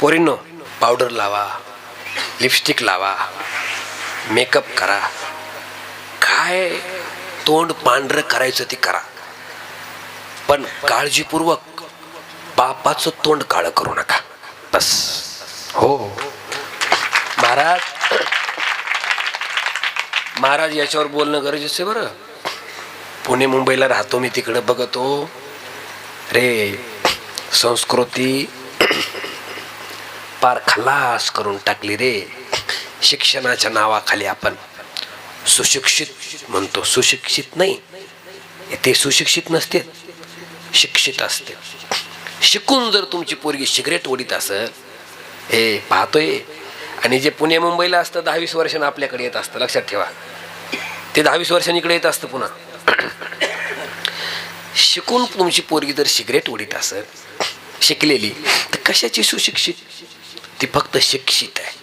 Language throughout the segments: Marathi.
पोरींनो पावडर लावा लिपस्टिक लावा मेकअप करा. काय तोंड पांढरं करायचं ते करा. पण काळजीपूर्वक बापाचं तोंड काळं करू नका. बस. हो. महाराज. महाराज याच्यावर बोलणं गरजेचं आहे बरं. पुणे मुंबईला राहतो मी तिकडं बघतो. रे संस्कृती पार खलास करून टाकली रे. शिक्षणाच्या नावाखाली आपण सुशिक्षित म्हणतो. सुशिक्षित नाही. ते सुशिक्षित नसते. शिक्षित असते. शिकून जर तुमची पोरगी सिगरेट ओढीत असं हे पाहतोय. आणि जे पुणे मुंबईला असतं दहावीस वर्षानं आपल्याकडे येत असतं. लक्षात ठेवा. ते दहावीस वर्षांनी इकडे येत असतं पुन्हा. शिकून तुमची पोरगी जर सिगरेट ओढीत असत शिकलेली तर कशाची सुशिक्षित? ती फक्त शिक्षित आहे.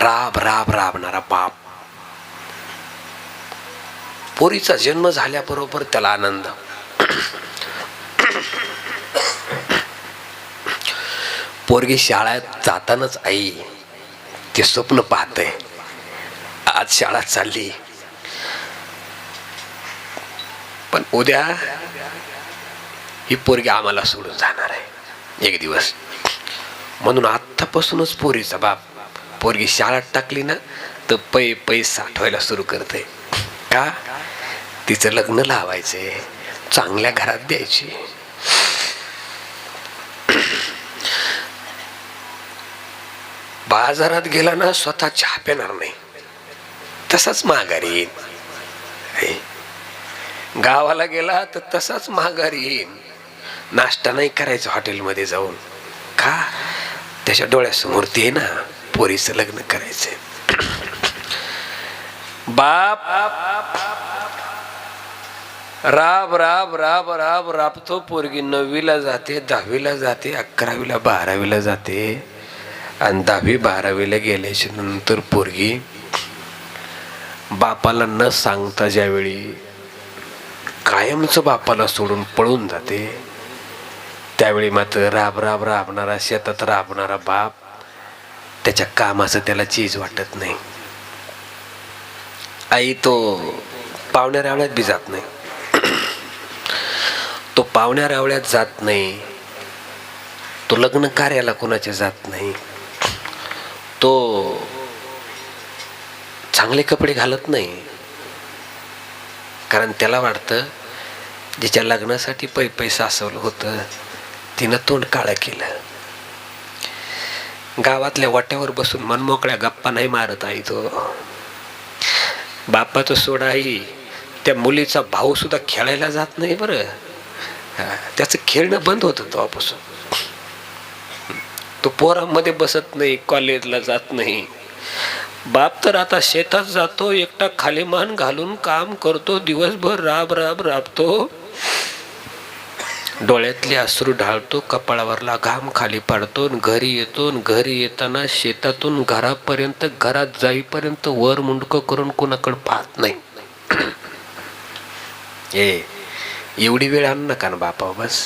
राब राब राबणारा बाप. पोरीचा जन्म झाल्याबरोबर त्याला आनंद. पोरगी शाळेत जातानाच आई ते स्वप्न पाहते. आज शाळा चालली. पण उद्या ही पोरगी आम्हाला सोडून जाणार आहे. एक दिवस. म्हणून आत्तापासूनच पोरीचा बाप पोरगी शाळेत टाकली ना तर पै पै साठवायला सुरू करते का? तिचं लग्न लावायचे चांगल्या घरात द्यायची. बाजारात गेला ना स्वतः चहा पेणार नाही. तसाच माघारी येईन. गावाला गेला तर तसाच माघारी येईन. नाश्ता नाही करायचं हॉटेलमध्ये जाऊन. का? त्याच्या डोळ्यासमोर ते ना पोरीचं लग्न करायचंय. बाप! राब राब राब राब राबतो पोरगी नववीला जाते दहावीला जाते अकरावीला बारावीला जाते. आणि दहावी बारावीला गेल्याच्यानंतर पोरगी बापाला न सांगता ज्यावेळी कायमचं बापाला सोडून पळून जाते त्यावेळी मात्र राब राब राबणारा शेतात राबणारा बाप त्याच्या कामाचं त्याला चीज वाटत नाही. आई तो पाहुण्या रावळ्यात बी जात नाही. तो पाहुण्या रावळ्यात जात नाही. तो लग्न कार्याला कोणाच्या जात नाही. तो चांगले कपडे घालत नाही. कारण त्याला वाटतं जिच्या लग्नासाठी पै पैसा सासवलं होतं तिनं तोंड काळं केलं. गावातल्या वाट्यावर बसून मनमोकळ्या गप्पा नाही मारत आहे तो. बापाचं सोडाही त्या मुलीचा भाऊ सुद्धा खेळायला जात नाही बरं. त्याचं खेळणं बंद होतं तेव्हापासून. तो पोरामध्ये बसत नाही कॉलेजला जात नाही. बाप तर आता शेतात जातो एकटा खाली मान घालून काम करतो दिवसभर राब राब राबतो. डोळ्यातले अश्रू ढाळतो कपाळावरला घाम खाली पाडतो घरी येतो घरी येताना शेतातून घरापर्यंत घरात जाईपर्यंत वर मुंडकं करून कोणाकडे पाहत नाही. ए एवढी वेळ आण नका ना बापा बस.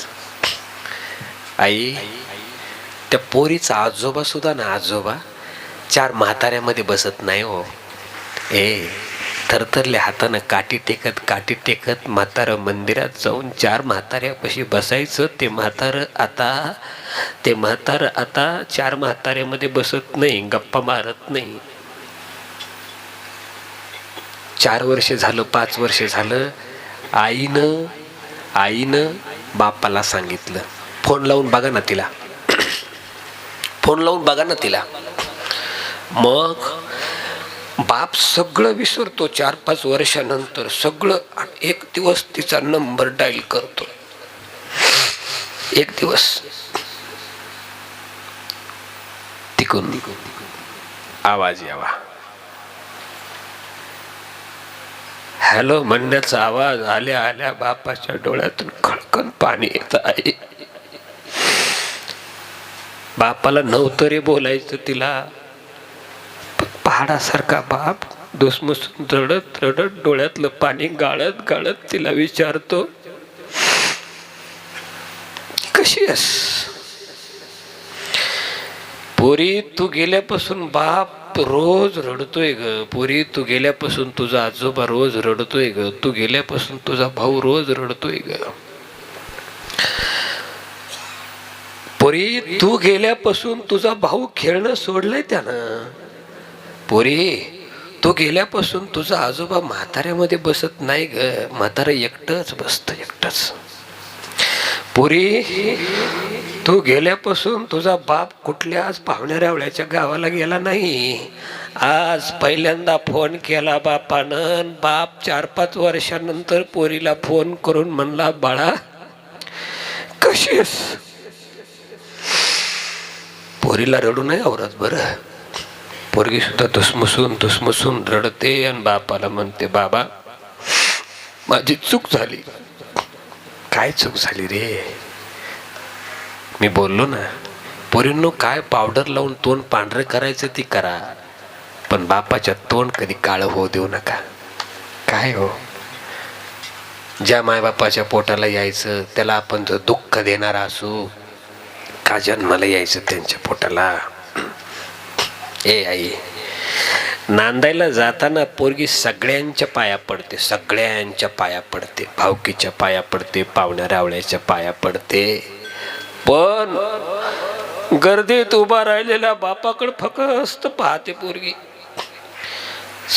आई त्या पोरीचा आजोबा सुद्धा ना आजोबा चार म्हाताऱ्यामध्ये बसत नाही हो. ए थरथरल्या हातानं काठी टेकत काठी टेकत म्हातारं मंदिरात जाऊन चार म्हाताऱ्यापाशी बसायचं. ते म्हातारं आता ते म्हातारं आता चार म्हाताऱ्यामध्ये बसत नाही गप्पा मारत नाही. चार वर्ष झालं पाच वर्ष झालं आईनं आईनं बापाला सांगितलं. फोन लावून बघा ना तिला. फोन लावून बघा ना तिला. मग बाप सगळं विसरतो चार पाच वर्षानंतर सगळं एक दिवस तिचा नंबर डायल करतो. एक दिवस. तिकून आवाज यावा. हॅलो म्हणण्याचा आवाज आल्या आल्या बापाच्या डोळ्यातून खळकन पाणी येत आहे. बापाला नव्हतं रे बोलायचं तिला. झाडासारखा बाप दुसमुसून रडत रडत डोळ्यातलं पाणी गाळत गाळत तिला विचारतो कशी आहेस? पोरी तू गेल्यापासून बाप रोज रडतोय ग. पोरी तू गेल्यापासून तुझा आजोबा रोज रडतोय ग. तू गेल्यापासून तुझा भाऊ रोज रडतोय ग. पोरी तू गेल्यापासून तुझा भाऊ खेळणं सोडलंय त्यानं. पोरी तू गेल्यापासून तुझा आजोबा म्हाताऱ्यामध्ये बसत नाही ग. म्हातारा एकटंच बसत एकटंच. पुरी तू गेल्यापासून तुझा बाप कुठल्याच पाहुण्या रावळ्याच्या गावाला गेला नाही. आज पहिल्यांदा फोन केला बापानं बाप चार पाच वर्षानंतर पोरीला फोन करून म्हणला बाळा कशीस पोरीला रडू नाही आवरत बरं. पोरगी सुद्धा धुसमुसून धुसमुसून रडते आणि बापाला म्हणते बाबा माझी चूक झाली. काय चूक झाली रे? मी बोललो ना पोरींनो काय पावडर लावून तोंड पांढरं करायचं ती करा पण बापाच्या तोंड कधी काळं होऊ देऊ नका. काय हो? ज्या मायबापाच्या पोटाला यायचं त्याला आपण जो दुःख देणारा असू का जन्माला यायचं त्यांच्या पोटाला? ए आई नांदायला जाताना पोरगी सगळ्यांच्या पाया पडते सगळ्यांच्या पाया पडते भावकीच्या पाया पडते पाहुण्या रावळ्याच्या पाया पडते. पण गर्दीत उभा राहिलेल्या बापाकडे फक्त पाहते पोरगी.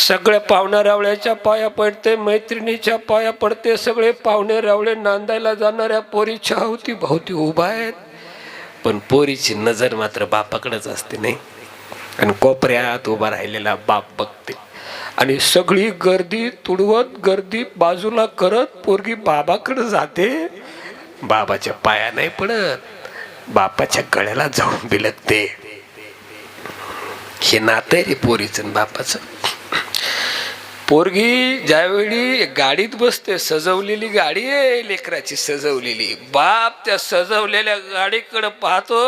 सगळ्या पाहुण्या रावळ्याच्या पाया पडते मैत्रिणीच्या पाया पडते सगळे पाहुणे रावळे नांदायला जाणाऱ्या पोरीच्या अवती भोवती उभा आहेत. पण पोरीची नजर मात्र बापाकडेच असते नाही? आणि कोपऱ्यात उभा राहिलेला बाप बघते. आणि सगळी गर्दी तुडवत गर्दी बाजूला करत पोरगी बाबाकडे जाते. बाबाच्या पाया नाही पडत. बापाच्या गळ्याला जाऊन बिलकते हे नातं आहे रे पोरीचं आणि बापाचं. पोरगी ज्यावेळी गाडीत बसते सजवलेली गाडी आहे लेकराची सजवलेली. बाप त्या सजवलेल्या गाडीकडे पाहतो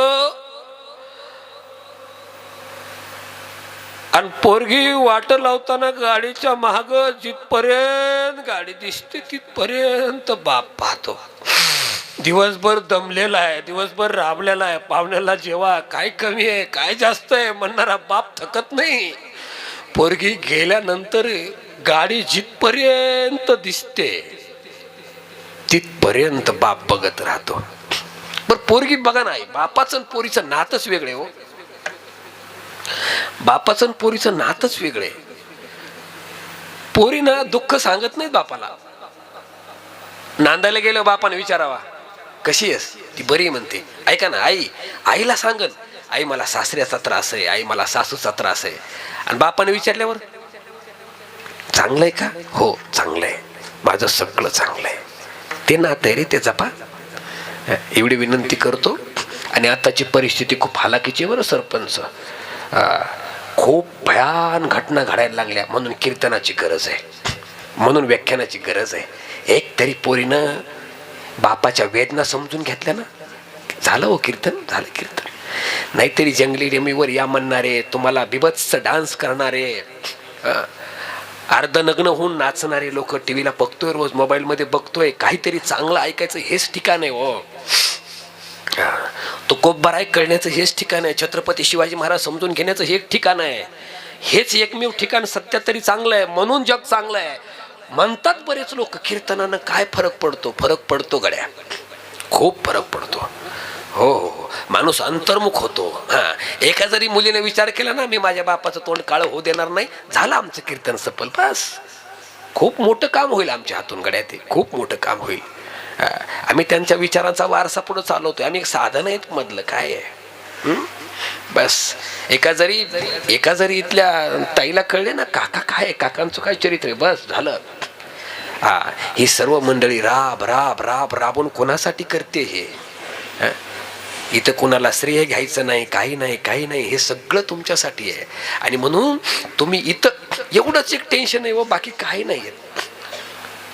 आणि पोरगी वाट लावताना गाडीच्या महाग जिथपर्यंत गाडी दिसते तिथपर्यंत बाप पाहतो. दिवसभर दमलेला आहे दिवसभर राबलेला आहे पाहुण्याला जेव्हा काय कमी आहे काय जास्त आहे म्हणणारा बाप थकत नाही. पोरगी गेल्यानंतर गाडी जिथपर्यंत दिसते तिथपर्यंत बाप बघत राहतो. बरं पोरगी बघा नाही बापाचं आणि पोरीचं नातच वेगळे हो. बापाचं आणि पोरीचं नातच वेगळे पोरीनं दुःख सांगत नाहीत बापाला. नांदायला गेलो बापाने विचारावा कशी आहेस? ती बरी म्हणते. ऐका ना आई आईला सांगन. आई मला सासऱ्याचा त्रास आहे आई मला सासूचा त्रास आहे. आणि बापाने विचारल्यावर चांगलं आहे का? हो चांगलं आहे. माझं सगळं चांगलं आहे. ते नातं आहे रे ते जपा. एवढी विनंती करतो. आणि आताची परिस्थिती खूप हालाकीची आहे बरं सरपंच. खूप भयान घटना घडायला लागल्या. म्हणून कीर्तनाची गरज आहे. म्हणून व्याख्यानाची गरज आहे. एक तरी पोरीनं बापाच्या वेदना समजून घेतल्या ना? झालं हो कीर्तन? झालं कीर्तन. नाहीतरी जंगली रेमीवर या म्हणणारे तुम्हाला बिभत्स डान्स करणारे अर्धनग्न होऊन नाचणारे लोक टी व्हीला बघतोय रोज मोबाईलमध्ये बघतोय काहीतरी चांगलं ऐकायचं हेच ठिकाण आहे हो. हा. तो कोपबाराय कळण्याचं हेच ठिकाण आहे. छत्रपती शिवाजी महाराज समजून घेण्याचं हे एक ठिकाण आहे. हेच एकमेव ठिकाण सत्यात तरी चांगलं आहे. म्हणून जग चांगलं आहे. म्हणतात बरेच लोक कीर्तनानं काय फरक पडतो? फरक पडतो गड्या. खूप फरक पडतो. हो हो हो. माणूस अंतर्मुख होतो. हा. एका जरी मुलीने विचार केला ना मी माझ्या बापाचं तोंड काळं होऊ देणार नाही. झालं आमचं कीर्तन सफल. बस. खूप मोठं काम होईल आमच्या हातून गड्या ते. खूप मोठं काम होईल. आम्ही त्यांच्या विचारांचा वारसा पुढे चालवतोय. आम्ही एक साधन आहेत मधलं काय आहे? बस. एका जरी एका जरी इथल्या ताईला कळले ना काका काय आहे, काकांचं काय चरित्र आहे? बस झालं. हा ही सर्व मंडळी राब राब राब राबून कोणासाठी करते हे? इथं कोणाला श्रेय घ्यायचं नाही काही नाही काही नाही हे सगळं तुमच्यासाठी आहे. आणि म्हणून तुम्ही इथं एवढंच एक टेन्शन आहे व बाकी काही नाही आहे.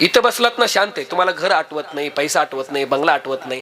इथं बसलात ना शांत आहे. तुम्हाला घर आठवत नाही पैसा आठवत नाही बंगला आठवत नाही.